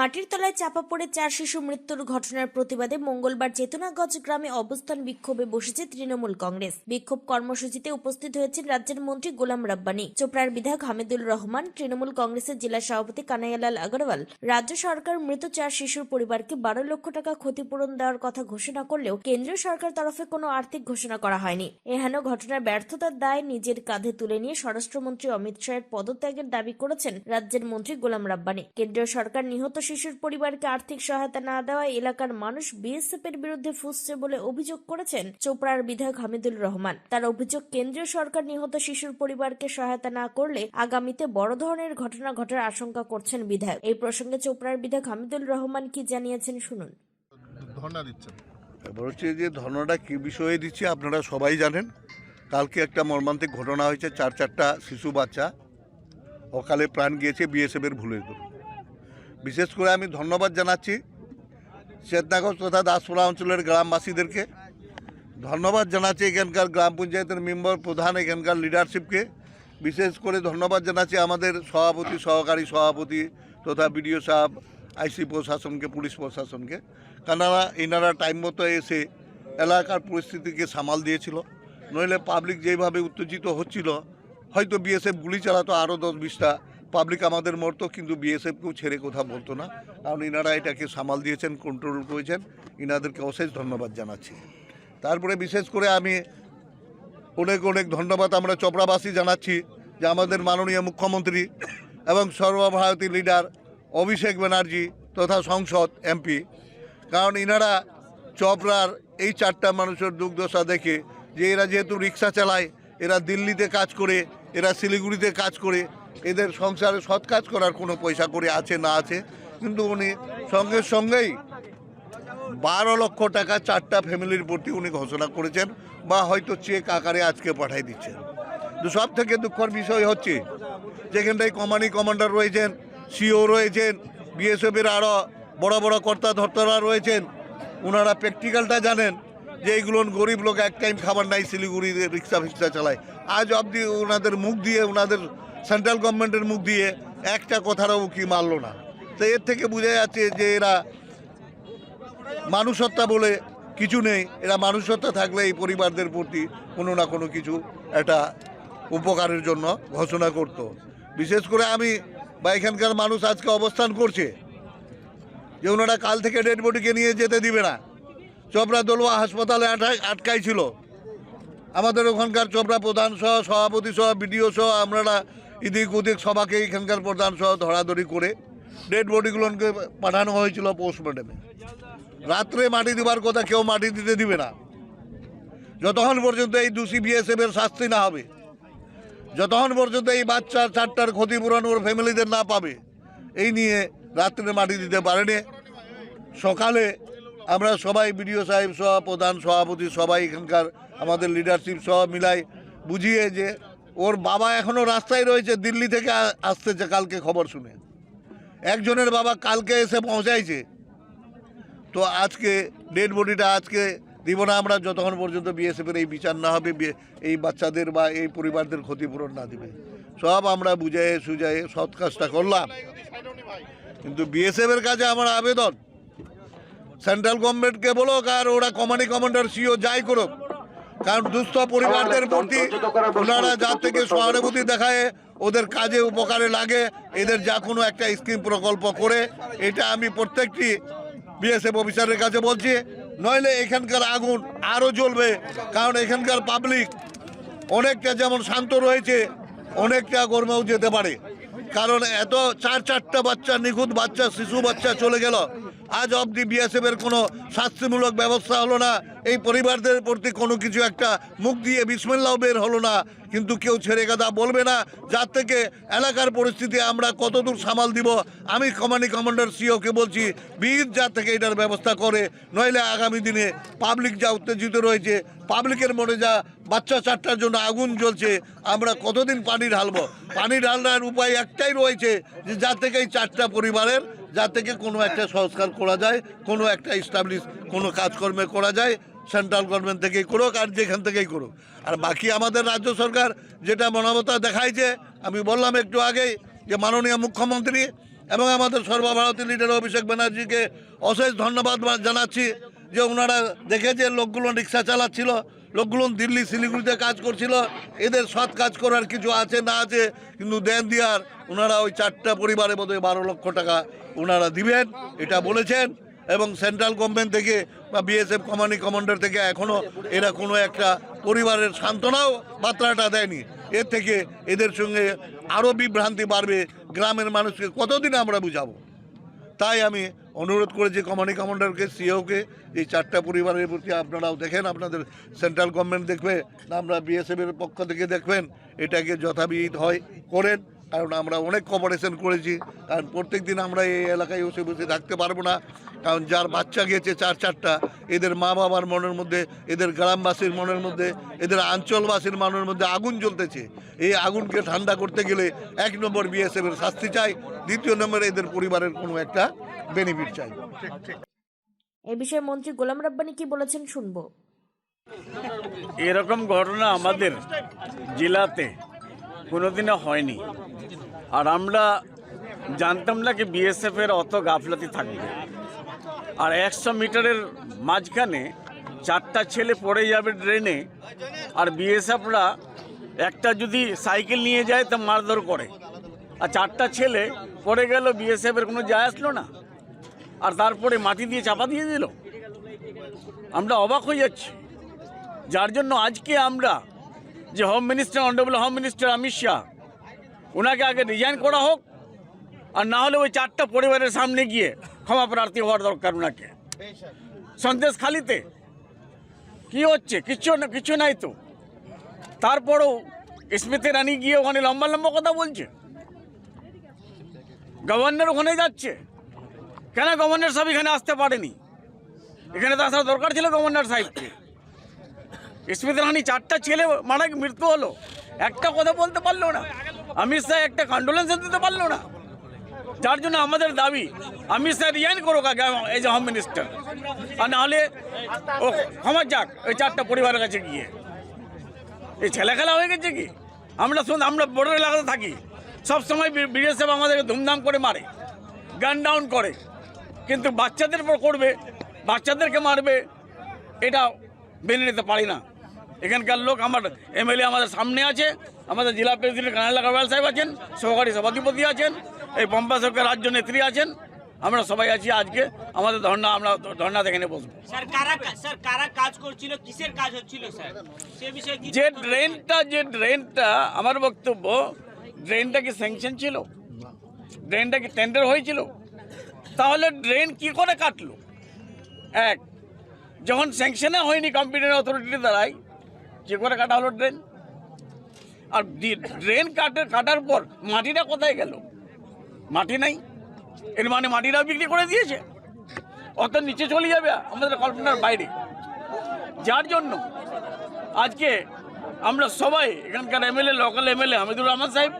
মাটির তলায় চাপা পড়ে চার শিশু মৃত্যুর ঘটনার প্রতিবাদে মঙ্গলবার চেতনাগঞ্জ গ্রামে অবস্থান বিক্ষোভে বসেছে তৃণমূল কংগ্রেস। বিক্ষোভ কর্মসূচিতে উপস্থিত হয়েছেন রাজ্যের মন্ত্রী গোলাম রাব্বানি, চোপড়ার বিধায়ক হামিদুল রহমান, তৃণমূল কংগ্রেসের জেলা সভাপতি কানাইয়ালাল আগরওয়াল। রাজ্য সরকার মৃত চার শিশুর পরিবারকে বারো লক্ষ টাকা ক্ষতিপূরণ দেওয়ার কথা ঘোষণা করলেও কেন্দ্রীয় সরকার তরফে কোনো আর্থিক ঘোষণা করা হয়নি। এহেন ঘটনার ব্যর্থতার দায় নিজের কাঁধে তুলে নিয়ে স্বরাষ্ট্রমন্ত্রী অমিত শাহের পদত্যাগের দাবি করেছেন রাজ্যের মন্ত্রী গোলাম রাব্বানি। কেন্দ্রীয় সরকার নিহত শিশুর পরিবারকে আর্থিক সহায়তা না দেওয়ায় এলাকার মানুষ বিএসএফ এর বিরুদ্ধে ফুসছে বলে অভিযোগ করেছেন চোপড়ার বিধায়ক হামিদুল রহমান। তার অভিযোগ কেন্দ্রীয় সরকার নিহত শিশুর পরিবারকে সহায়তা না করলে আগামীতে বড় ধরনের ঘটনা ঘটার আশঙ্কা করছেন বিধায়ক। এই প্রসঙ্গে চোপড়ার বিধায়ক হামিদুল রহমান কি জানিয়েছেন শুনুন। ধর্ণা দিচ্ছেন। এবার হচ্ছে যে ধর্ণাটা কী বিষয়ে দিচ্ছি আপনারা সবাই জানেন। কালকে একটা মর্মান্তিক ঘটনা হয়েছে চার চারটা শিশু বাচ্চা। অকালে প্রাণ গিয়েছে বিএসএফের ভুলের দরুন। বিশেষ করে আমি ধন্যবাদ জানাচ্ছি চেতনাগঞ্জ তথা দাসপুরা অঞ্চলের গ্রামবাসীদেরকে। ধন্যবাদ জানাচ্ছি এখানকার গ্রাম পঞ্চায়েতের মেম্বার, প্রধান এখানকার লিডারশিপকে। বিশেষ করে ধন্যবাদ জানাচ্ছি আমাদের সভাপতি, সহকারী সভাপতি তথা বিডিও সাহেব, আইসি প্রশাসনকে, পুলিশ প্রশাসনকে। কেননা এনারা টাইম মতো এসে এলাকার পরিস্থিতিকে সামাল দিয়েছিল। নইলে পাবলিক যেভাবে উত্তেজিত হচ্ছিল, হয়তো বিএসএফ গুলি চালাতো আরও দশ বিশটা পাবলিক আমাদের মরতো, কিন্তু বিএসএফকেও ছেড়ে কথা বলতো না। কারণ ইনারা এটাকে সামাল দিয়েছেন কন্ট্রোল করেছেন। ইনাদেরকে অশেষ ধন্যবাদ জানাচ্ছি। তারপরে বিশেষ করে আমি অনেক অনেক ধন্যবাদ আমরা চপড়াবাসী জানাচ্ছি যে আমাদের মাননীয় মুখ্যমন্ত্রী এবং সর্বভারতী লিডার অভিষেক ব্যানার্জি তথা সংসদ এমপি কারণ ইনারা চপড়ার এই চারটা মানুষের দুর্দশা দেখে যে এরা যেহেতু রিক্সা চালায়, এরা দিল্লিতে কাজ করে, এরা শিলিগুড়িতে কাজ করে এদের সংসারে সৎ কাজ করার কোনো পয়সা করে আছে, না আছে। কিন্তু উনি সঙ্গে সঙ্গেই বারো লক্ষ টাকা চারটা ফ্যামিলির প্রতি উনি ঘোষণা করেছেন বা হয়তো চেক আকারে আজকে পাঠাই দিচ্ছেন। তো সব থেকে দুঃখের বিষয় হচ্ছে, যেখানটায় কমানি কমান্ডার রয়েছেন, সিও রয়েছেন, বিএসএফের আরও বড় বড় কর্তা ধর্তারা রয়েছেন ওনারা প্র্যাকটিক্যালটা জানেন যে এইগুলো গরিব লোক এক টাইম খাবার নাই, শিলিগুড়িতে রিক্সা ফিক্সা চালায়। আজ অবধি ওনাদের মুখ দিয়ে ওনাদের সেন্ট্রাল গভর্নমেন্টের মুখ দিয়ে একটা কথারও কি মারলো না। তো এর থেকে বোঝা যাচ্ছে যে এরা মানুষত্বা বলে কিছু নেই। এরা মানুষত্বা থাকলে এই পরিবারদের প্রতি কোনো না কোনো কিছু একটা উপকারের জন্য ঘোষণা করত। বিশেষ করে আমি বা এখানকার মানুষ আজকে অবস্থান করছে যে ওনারা কাল থেকে ডেড বডিকে নিয়ে যেতে দিবে না। চোপড়া দলুয়া হাসপাতালে আটকাই ছিল। আমাদের ওখানকার চোপড়া প্রধান সহ, সভাপতি সহ, বিডিও সহ, আমরা ইদিক উদিক সবাকে এখানকার প্রধান সহ ধরাধরি করে ডেড বডিগুলোকে পাঠানো হয়েছিল পোস্টমর্টমে রাত্রে মাটি দিবার কথা কেউ মাটি দিতে দিবে না। যতক্ষণ পর্যন্ত এই দোষী বিএসএফ এর শাস্তি না হবে, যতক্ষণ পর্যন্ত এই বাচ্চার চারটার ক্ষতিপূরণ ওর ফ্যামিলিদের না পাবে, এই নিয়ে রাত্রে মাটি দিতে পারেনি সকালে আমরা সবাই বিডিও সাহেব সহ প্রধান সভাপতি সবাই এখানকার আমাদের লিডারশিপ সহ মিলাই বুঝিয়ে যে ওর বাবা এখনও রাস্তায় রয়েছে, দিল্লি থেকে আসতেছে কালকে খবর শুনে। একজনের বাবা কালকে এসে পৌঁছাইছে। তো আজকে ডেড বডিটা আজকে দিব না আমরা, যতক্ষণ পর্যন্ত বিএসএফের এই বিচার না হবে এই বাচ্চাদের বা এই পরিবারদের ক্ষতিপূরণ না দিবে। সব আমরা বুঝাই সুজাই সৎ কাজটা করলাম। কিন্তু বিএসএফের কাছে আমার আবেদন, সেন্ট্রাল গভর্নমেন্টকে বলুক আর ওরা কমান্ডিং কমান্ডার সিও যাই করুক কারণ দুস্থ পরিবারদের প্রতি ওনারা যা থেকে সহানুভূতি দেখায় ওদের কাজে উপকারে লাগে এদের যা কোনো একটা স্কিম প্রকল্প করে এটা আমি প্রত্যেকটি বিএসএফ অফিসারের কাছে বলছি নইলে এখানকার আগুন আরও জ্বলবে কারণ এখানকার পাবলিক অনেকটা যেমন শান্ত রয়েছে অনেকটা গরমেও যেতে পারে। কারণ এত চার চারটা বাচ্চা নিখুঁত বাচ্চা শিশু বাচ্চা চলে গেল আজ অবধি বিএসএফ এর কোনো শাস্তিমূলক ব্যবস্থা হলো না এই পরিবারদের প্রতি কোনো কিছু একটা মুখ দিয়ে বিসমিল্লাও বের হলো না, কিন্তু কেউ ছেড়ে কথা বলবে না, যার থেকে এলাকার পরিস্থিতি আমরা কতদূর সামাল দিব, আমি কমান্ডিং কমান্ডার সিওকে বলছি, বীর যা থেকে এটার ব্যবস্থা করে, নইলে আগামী দিনে পাবলিক যা উত্তেজিত রয়েছে, পাবলিকের মনে যা বাচ্চা চারটার জন্য আগুন জ্বলছে, আমরা কতদিন পানি ঢালবো? পানি ঢালার উপায় একটাই রয়েছে যে যা থেকে এই চারটা পরিবারের, যা থেকে কোনো একটা সংস্কার করা যায়, কোনো একটা স্টাবলিশ কোনো কাজকর্মে করা যায় সেন্ট্রাল গভর্নমেন্ট থেকেই করুক আর যেখান থেকেই করুক। আর বাকি আমাদের রাজ্য সরকার যেটা মানবতা দেখাইছে, আমি বললাম একটু আগেই যে মাননীয় মুখ্যমন্ত্রী এবং আমাদের সর্বভারতীয় লিডার অভিষেক ব্যানার্জিকে অশেষ ধন্যবাদ জানাচ্ছি যে ওনারা দেখেছে লোকগুলো রিক্সা চালাচ্ছিল, লোকগুলো দিল্লি শিলিগুড়িতে কাজ করছিল, এদের সৎ কাজ করার কিছু আছে না আছে, কিন্তু দেন দিয়ার ওনারা ওই চারটা পরিবারে বোধহয় বারো লক্ষ টাকা ওনারা দিবেন, এটা বলেছেন। এবং সেন্ট্রাল গভর্নমেন্ট থেকে বা বিএসএফ কমান্ডিং কমান্ডার থেকে এখনও এরা কোনো একটা পরিবারের সান্ত্বনাও মাত্রাটা দেয়নি। এর থেকে এদের সঙ্গে আরও বিভ্রান্তি বাড়বে গ্রামের মানুষকে কতদিন আমরা বুঝাবো? তাই আমি অনুরোধ করেছি কমান্ডিং কমান্ডারকে সিওকে এই চারটা পরিবারের প্রতি আপনারাও দেখেন, আপনাদের সেন্ট্রাল গভর্নমেন্ট দেখবে, আমরা বিএসএফের পক্ষ থেকে দেখবেন, এটাকে যথাবিহিত হয়, করেন। কারণ আমরা অনেক কপারেশন করেছি। কারণ প্রত্যেক দিন আমরা এই এলাকায় বসে বসে থাকতে পারব না। কারণ যার বাচ্চা গিয়েছে চার চারটা এদের মা বাবার মনের মধ্যে এদের গ্রামবাসীর মনের মধ্যে এদের আঞ্চলবাসীর মনের মধ্যে আগুন জ্বলতেছে। এই আগুনকে ঠান্ডা করতে গেলে এক নম্বর বিএসএফ এর শাস্তি চাই দ্বিতীয় নম্বরে এদের পরিবারের কোনো একটা বেনিফিট চাই। এ বিষয়ে মন্ত্রী গোলাম রাব্বানি কি বলেছেন শুনব। এরকম ঘটনা আমাদের জেলাতে কোনোদিনও হয়নি। আর আমরা জানতাম না কি বিএসএফ এর অত গাফলাতি থাকবে। আর একশো মিটারের মাঝখানে চারটা ছেলে পড়ে যাবে ড্রেনে, আর বিএসএফরা একটা যদি সাইকেল নিয়ে যায় তা মারধর করে। আর চারটা ছেলে পড়ে গেল বিএসএফ এর কোনো যায় আসলো না। আর তারপরে মাটি দিয়ে চাপা দিয়ে দিল। আমরা অবাক হয়ে যাচ্ছি। যার জন্য আজকে আমরা যে home minister honourable home minister Amit Shah ওনাকে আগে রিজাইন করা হোক, আর না হলে ওই চারটা পরিবারের সামনে গিয়ে ক্ষমা প্রার্থী হওয়ার দরকার ওনাকে। সন্দেশ খালিতে। কি হচ্ছে? কিচ্ছু না, কিছু নাই তো। তারপরেও স্মৃতি রানী গিয়ে ওখানে লম্বা লম্বা কথা বলছে। গভর্নর ওখানে যাচ্ছে। কেন গভর্নর সাহেব এখানে আসতে পারেনি? এখানে তো আসার দরকার ছিল গভর্নর সাহেবকে। স্মৃতি রানী চারটা ছেলে মারা, মৃত্যু হলো। একটা কথা বলতে পারল না। অমিত শাহ একটা কন্ডোলেন্স দিতে পারল না যার জন্য আমাদের দাবি অমিত শাহ রিয়াইন করুক আগে যে হোম মিনিস্টার আর নাহলে ও ক্ষমা যাক ওই চারটা পরিবারের কাছে গিয়ে এই ছেলে খেলা হয়ে গেছে কি আমরা শুন আমরা বর্ডার এলাকাতে থাকি সব সময় বিএসএফ আমাদেরকে ধুমধাম করে মারে গান ডাউন করে কিন্তু বাচ্চাদের পর করবে বাচ্চাদেরকে মারবে এটা মেনে নিতে পারি না এখানকার লোক আমার এমএলএ আমাদের সামনে আছে আমাদের জেলা প্রেসিডেন্ট কানাইলা কারওয়াল সাহেব আছেন সহকারী সভাধিপতি আছেন এই পম্পা সরকার রাজ্য নেত্রী আছেন। আমরা সবাই আছি আজকে আমাদের ধর্না আমরা ধর্না দেখে বসবো। স্যার কারা স্যার কারা কাজ করছিল কাজ হচ্ছিল স্যার? সে বিষয়ে কি যে ড্রেনটা যে ড্রেনটা আমার বক্তব্য ড্রেনটা কি স্যাংশন ছিল? ড্রেনটা কি টেন্ডার হয়েছিল? তাহলে ড্রেন কি করে কাটলো? এক যখন স্যাংশনে হয়নি কম্পিউটার অথরিটির দ্বারাই কি করে কাটা হলো ড্রেন আর ড্রেন কাটে কাটার পর মাটিটা কোথায় গেল? মাটি নাই। এর মানে মাটিটাও বিক্রি করে দিয়েছে। অত নিচে চলে যাবে আমাদের কল্পনার বাইরে। যার জন্য আজকে আমরা সবাই এখানকার MLA local MLA Hamidur Rahman সাহেব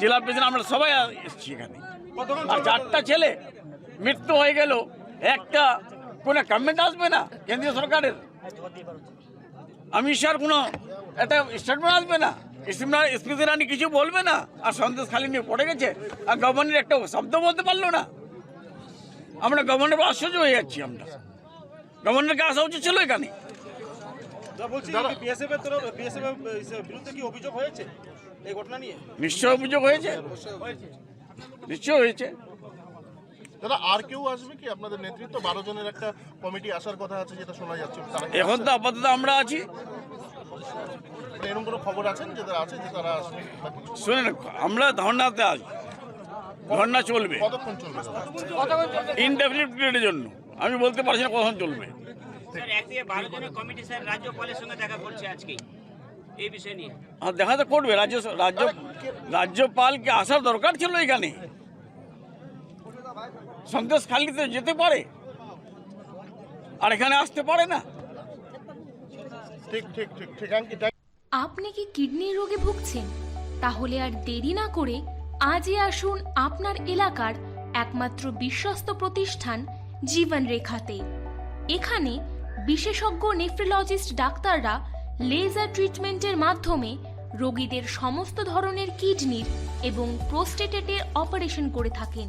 জেলা প্রেসিডেন্ট আমরা সবাই এসেছি এখানে। আর চারটা ছেলে মৃত্যু হয়ে গেল। একটা কোনো কমেন্ট আসবে না কেন্দ্রীয় সরকারের। অমিত শাহর কোনো একটা স্টেটমেন্ট আসবে না। স্মৃতি- স্মৃতি রানী কিছু বলবে না। আর সন্দেশ খালি নিয়ে পড়ে গেছে। আর গভর্নর একটা শব্দ বলতে পারল না। আমরা গভর্নর আশ্চর্য হয়ে যাচ্ছি আমরা। গভর্নরকে আসা উচিত ছিল এখানে। দাদা। বলছি বিএসএফ এর তরফ বিএসএফ এর অভিযোগ হয়েছে? এই নিশ্চয় অভিযোগ হয়েছে। নিশ্চয় হয়েছে। দাদা আর কেউ আসবে কি? আপনাদের নেতৃত্ব বারো জনের একটা কমিটি আসার কথা আছে যেটা শোনা যাচ্ছে। এখন তো আপাতত আমরা আছি। এরকম কোনো খবর আছেন যে তারা আছে যে তারা আসবে শুনেন আমরা ধর্নাতে আছি। ধর্না চলবে। কতক্ষণ চলবে ইনডেফিনিট পিরিয়ডের জন্য। আমি বলতে পারছি না কখন চলবে। স্যার একদিকে বারো জনের কমিটি স্যার রাজ্যপালের সঙ্গে দেখা করছে আজকেই এই বিষয় নিয়ে। আর দেখা তো করবে। রাজ্য রাজ্য রাজ্যপালকে আসার দরকার ছিল এখানে। সন্দেশ খালিতে যেতে পারে? আর এখানে আসতে পারে না? ঠিক ঠিক ঠিক ঠিক আপনি কি কিডনির রোগে ভুগছেন? তাহলে আর দেরি না করে আজই আসুন আপনার এলাকার একমাত্র বিশ্বস্ত প্রতিষ্ঠান জীবন রেখাতে এখানে বিশেষজ্ঞ নেফ্রোলজিস্ট ডাক্তাররা লেজার ট্রিটমেন্টের মাধ্যমে রোগীদের সমস্ত ধরনের কিডনির এবং প্রোস্টেটেটের অপারেশন করে থাকেন।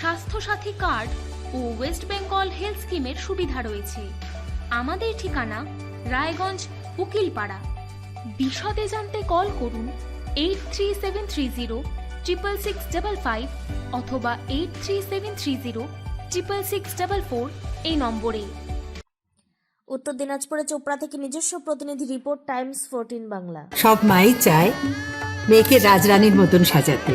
স্বাস্থ্যসাথী কার্ড ও ওয়েস্ট বেঙ্গল হেলথ স্কিমের সুবিধা রয়েছে। আমাদের ঠিকানা রায়গঞ্জ উকিলপাড়া। বিশদে জানতে কল করুন eight three seven three zero triple six double five অথবা eight three seven three zero triple six double four এই নম্বরে। উত্তর দিনাজপুরে চোপড়া থেকে নিজস্ব প্রতিনিধি রিপোর্ট টাইমস ফোরটিন বাংলা। সব মাই চায় মেয়েকে রাজরানীর মতন সাজাতে।